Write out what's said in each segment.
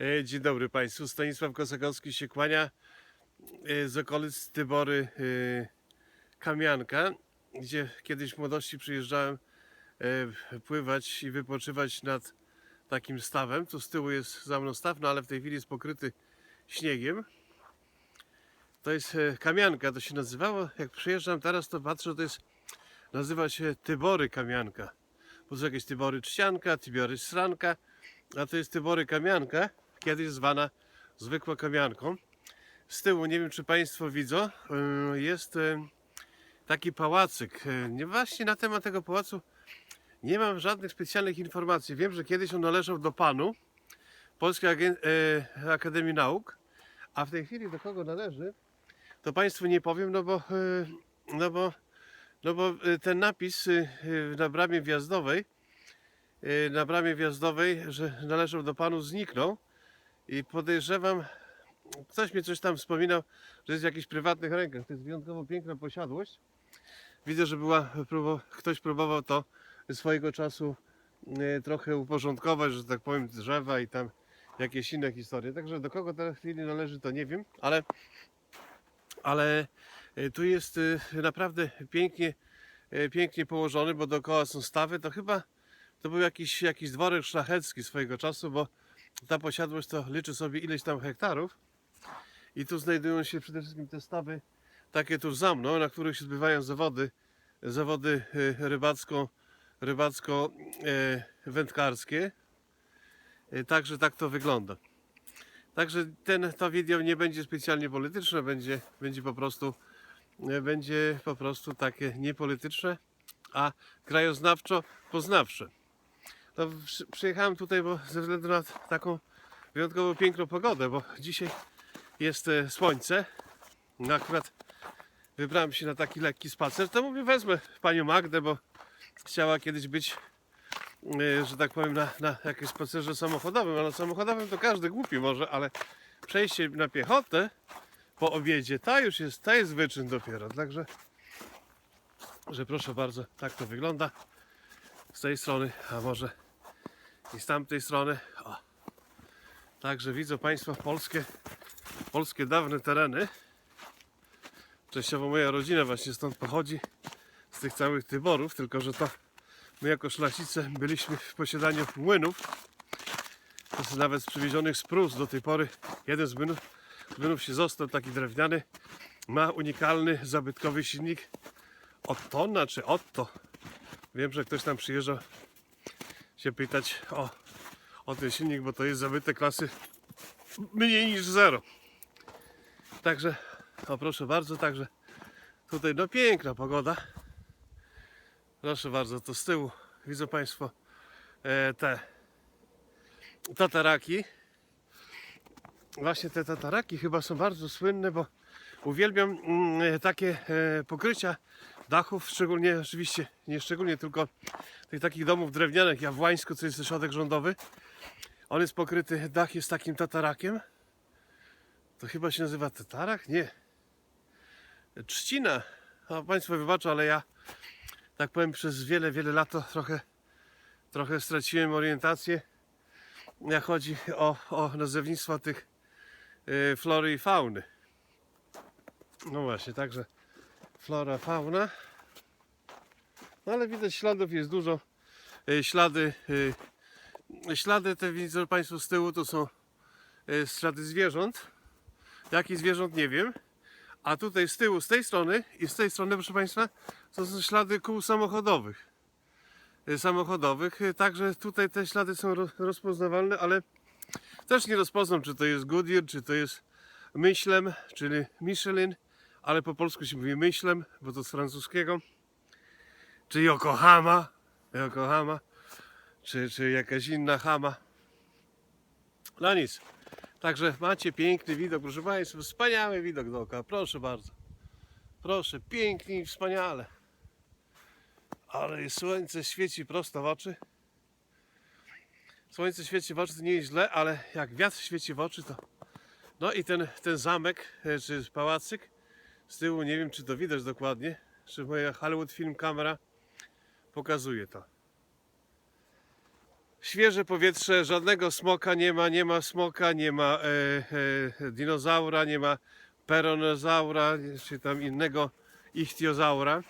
E, Dzień dobry Państwu. Stanisław Kosakowski się kłania e, z okolic Tybory e, Kamianka, gdzie kiedyś w młodości przyjeżdżałem pływać i wypoczywać nad takim stawem. Tu z tyłu jest za mną staw, no ale w tej chwili jest pokryty śniegiem. To jest Kamianka, to się nazywało. Jak przyjeżdżam teraz, to patrzę, to jest nazywa się Tybory Kamianka. Bo są jakieś Tybory Trzcianka, Tybory Sranka, a to jest Tybory Kamianka, kiedyś zwana zwykłą kamianką. Z tyłu, nie wiem czy Państwo widzą, yy, jest yy, taki pałacyk. Nie właśnie na temat tego pałacu nie mam żadnych specjalnych informacji. Wiem, że kiedyś on należał do panu Polskiej Akademii Nauk, a w tej chwili do kogo należy, to Państwu nie powiem, no bo, no bo, no bo ten napis na bramie wjazdowej na bramie wjazdowej, że należał do panu, zniknął. I podejrzewam, ktoś mi coś tam wspominał, że jest w jakichś prywatnych rękach. To jest wyjątkowo piękna posiadłość. Widzę, że była, ktoś próbował to swojego czasu yy, trochę uporządkować, że tak powiem, drzewa i tam jakieś inne historie. Także do kogo teraz chwili należy, to nie wiem, ale, ale yy, tu jest yy, naprawdę pięknie, pięknie położony, bo dookoła są stawy. To chyba to był jakiś, jakiś dworek szlachecki swojego czasu, bo ta posiadłość to liczy sobie ileś tam hektarów. I tu znajdują się przede wszystkim te stawy takie tuż za mną, na których się odbywają zawody, zawody e, rybacko, rybacko e, wędkarskie. E, Także tak to wygląda. Także ten, to wideo nie będzie specjalnie polityczne, będzie, będzie po prostu będzie po prostu takie niepolityczne, a krajoznawczo poznawcze. To przy- przyjechałem tutaj, bo ze względu na taką wyjątkowo piękną pogodę, bo dzisiaj jest e, słońce. No akurat wybrałem się na taki lekki spacer. To mówię, wezmę panią Magdę, bo chciała kiedyś być, e, że tak powiem, na, na jakimś spacerze samochodowym. A na samochodowym to każdy głupi może, ale przejście na piechotę po obiedzie, ta już jest, ta jest wyczyn dopiero. Także, że proszę bardzo, tak to wygląda z tej strony, a może i z tamtej strony. O. Także widzą Państwo polskie, polskie dawne tereny. Częściowo moja rodzina właśnie stąd pochodzi, z tych całych Tyborów, tylko że to my jako szlachcice byliśmy w posiadaniu młynów. Nawet z przywiezionych z Prus do tej pory. Jeden z młynów, młynów się został, taki drewniany. Ma unikalny, zabytkowy silnik Ottona czy Otto. Wiem, że ktoś tam przyjeżdża się pytać o, o ten silnik, bo to jest zabytek klasy mniej niż zero. Także, o proszę bardzo, także tutaj no piękna pogoda. Proszę bardzo, to z tyłu widzą Państwo e, te tataraki. Właśnie te tataraki chyba są bardzo słynne, bo uwielbiam mm, takie e, pokrycia dachów, szczególnie oczywiście, nie szczególnie, tylko tych takich domów drewnianych, jak w Łańsku, co jest ośrodek rządowy. On jest pokryty, dach jest takim tatarakiem. To chyba się nazywa tatarak? Nie. Trzcina. A Państwo wybaczą, ale ja, tak powiem, przez wiele, wiele lat trochę, trochę straciłem orientację, jak chodzi o, o nazewnictwo tych y, flory i fauny. No właśnie, także flora, fauna. No ale widać śladów jest dużo. E, Ślady, e, ślady te widzą Państwo z tyłu to są e, ślady zwierząt. Jakich zwierząt nie wiem. A tutaj z tyłu, z tej strony i z tej strony, proszę Państwa, to są ślady kół samochodowych. Samochodowych. Także tutaj te ślady są ro- rozpoznawalne, ale też nie rozpoznam, czy to jest Goodyear, czy to jest Myślem, czyli Michelin, ale po polsku się mówi Myślem, bo to z francuskiego czy Yokohama, Yokohama, czy, czy jakaś inna Hama. No nic. Także macie piękny widok, proszę Państwa, wspaniały widok dookoła, proszę bardzo. Proszę, pięknie i wspaniale. Ale słońce świeci prosto w oczy. Słońce świeci w oczy to nie jest źle, ale jak wiatr świeci w oczy to... No i ten, ten zamek, e, czy pałacyk z tyłu, nie wiem czy to widać dokładnie, czy moja Hollywood Film kamera pokazuje to. Świeże powietrze, żadnego smoka nie ma, nie ma smoka, nie ma e, e, dinozaura, nie ma peronozaura, czy tam innego ichtiozaura.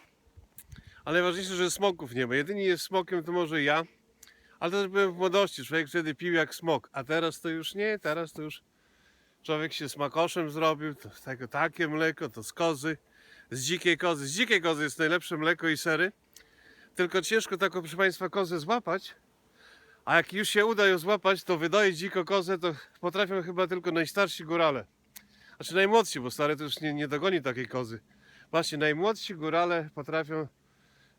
Ale najważniejsze, że smoków nie ma. Jedynie jest smokiem to może ja, ale też byłem w młodości. Człowiek wtedy pił jak smok, a teraz to już nie, teraz to już człowiek się smakoszem zrobił. To tego, takie mleko, to z kozy, z dzikiej kozy. Z dzikiej kozy jest najlepsze mleko i sery. Tylko ciężko taką, proszę Państwa, kozę złapać. A jak już się uda ją złapać, to wydoić dziko kozę, to potrafią chyba tylko najstarsi górale. Znaczy najmłodsi, bo stary to już nie, nie dogoni takiej kozy. Właśnie najmłodsi górale potrafią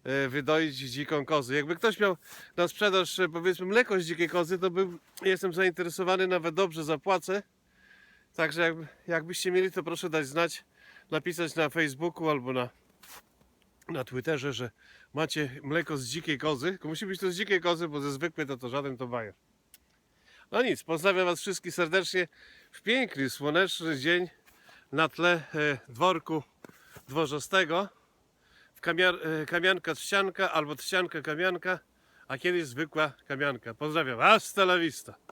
e, wydoić dziką kozę. Jakby ktoś miał na sprzedaż e, powiedzmy mleko z dzikiej kozy, to bym, jestem zainteresowany, nawet dobrze zapłacę. Także jakby, jakbyście mieli, to proszę dać znać, napisać na Facebooku albo na, na Twitterze, że macie mleko z dzikiej kozy. Tylko musi być to z dzikiej kozy, bo ze zwykłej to to żaden to bajer. No nic, pozdrawiam Was wszystkich serdecznie w piękny, słoneczny dzień na tle e, dworku dworzostego. W kamiar, e, kamianka trzcianka albo trzcianka kamianka, a kiedyś zwykła kamianka. Pozdrawiam. Hasta la vista.